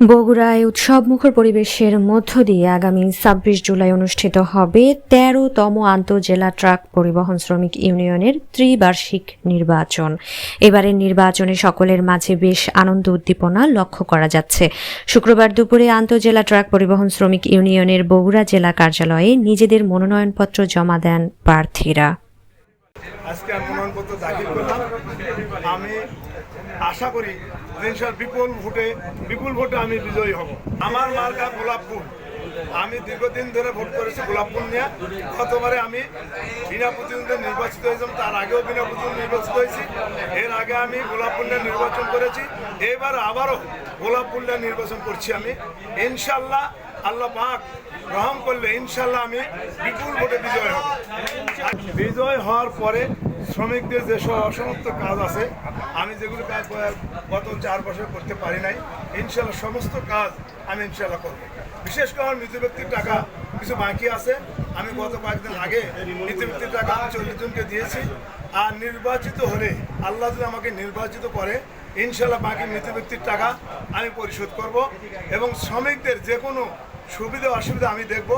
বগুড়ায় উৎসবমুখর পরিবেশের মধ্য দিয়ে আগামী ছাব্বিশ জুলাই অনুষ্ঠিত হবে তেরোতম আন্তঃজেলা ট্রাক পরিবহন শ্রমিক ইউনিয়নের ত্রিবার্ষিক নির্বাচন। এবারের নির্বাচনে সকলের মাঝে বেশ আনন্দ উদ্দীপনা লক্ষ্য করা যাচ্ছে। শুক্রবার দুপুরে আন্তঃজেলা ট্রাক পরিবহন শ্রমিক ইউনিয়নের বগুড়া জেলা কার্যালয়ে নিজেদের মনোনয়নপত্র জমা দেন প্রার্থীরা। আজকে আমি মনোনয়নপত্র দাখিল করলাম। আমি আশা করি ইনশাল বিপুল ভোটে বিপুল ভোটে আমি বিজয়ী হব। আমার মার্কা গোলাপ ফুল। আমি দীর্ঘদিন ধরে ভোট করেছি গোলাপ ফুল নিয়ে। গতবারে আমি বিনা প্রতিদ্বন্দ্বে নির্বাচিত হয়েছিলাম, তার আগেও বিনা প্রতিদ্বন্দ্বে নির্বাচিত হয়েছি। এর আগে আমি গোলাপ ফুল নিয়ে নির্বাচন করেছি। এবার আবারও গোলাপ ফুল নিয়ে নির্বাচন করছি আমি। ইনশাল্লাহ আল্লাহ পাক গ্রহণ করলে ইনশাল্লাহ আমি বিপুল ভোটে বিজয় হব। বিজয় হওয়ার পরে শ্রমিকদের যেসব অসমাপ্ত কাজ আছে, আমি যেগুলো কাজ গত চার বছর করতে পারি নাই, ইনশাল্লাহ সমস্ত কাজ আমি ইনশাল্লাহ করব। বিশেষ করে আমার মৃত ব্যক্তির টাকা কিছু বাকি আছে। আমি গত কয়েকদিন আগে মৃত ব্যক্তির টাকা চল্লিশ জনকে দিয়েছি। আর নির্বাচিত হলে আল্লাহ যদি আমাকে নির্বাচিত করে, ইনশাল্লাহ বাকি মৃত ব্যক্তির টাকা আমি পরিশোধ করব এবং শ্রমিকদের যে কোনো সুবিধা অসুবিধা আমি দেখব,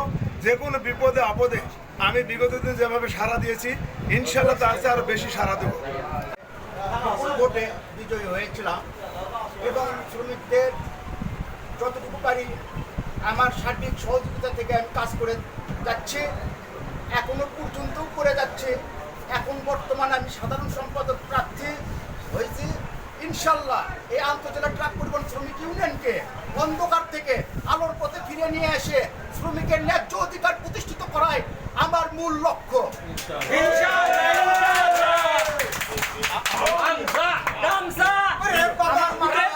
যে কোনো বিপদে আপদে আমি বিগত দিন যেভাবে সাড়া দিয়েছি ইনশাল্লাহ তার চেয়ে আরও বেশি সাড়া দেবো। ভোটে বিজয়ী হয়েছিলাম এবং শ্রমিকদের যতটুকু পারি আমার সার্বিক সহযোগিতা থেকে আমি কাজ করে যাচ্ছি। এখনও পর্যন্ত করে যাচ্ছে। এখন বর্তমানে আমি সাধারণ সম্পাদক প্রার্থী হয়েছি। ইনশাল্লাহ এই আন্তর্জেলা ট্রাক পরিবহন শ্রমিক ইউনিয়নকে অন্ধকার থেকে আলোর পথে ফিরে নিয়ে এসে শ্রমিকের ন্যায্য অধিকার প্রতিষ্ঠিত আমার মূল লক্ষ্য। আমার মার্কা-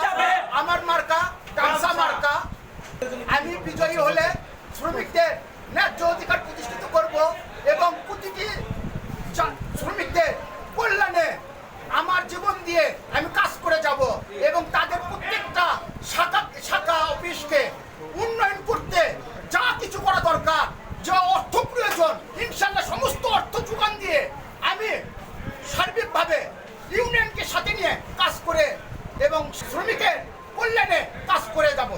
আমার মার্কা মার্কা। আমি বিজয়ী হলে শ্রমিকদের ন্যায্য অধিকার প্রতিষ্ঠিত করব এবং প্রতিটি এবং শ্রমিকের কল্যাণে কাজ করে যাব।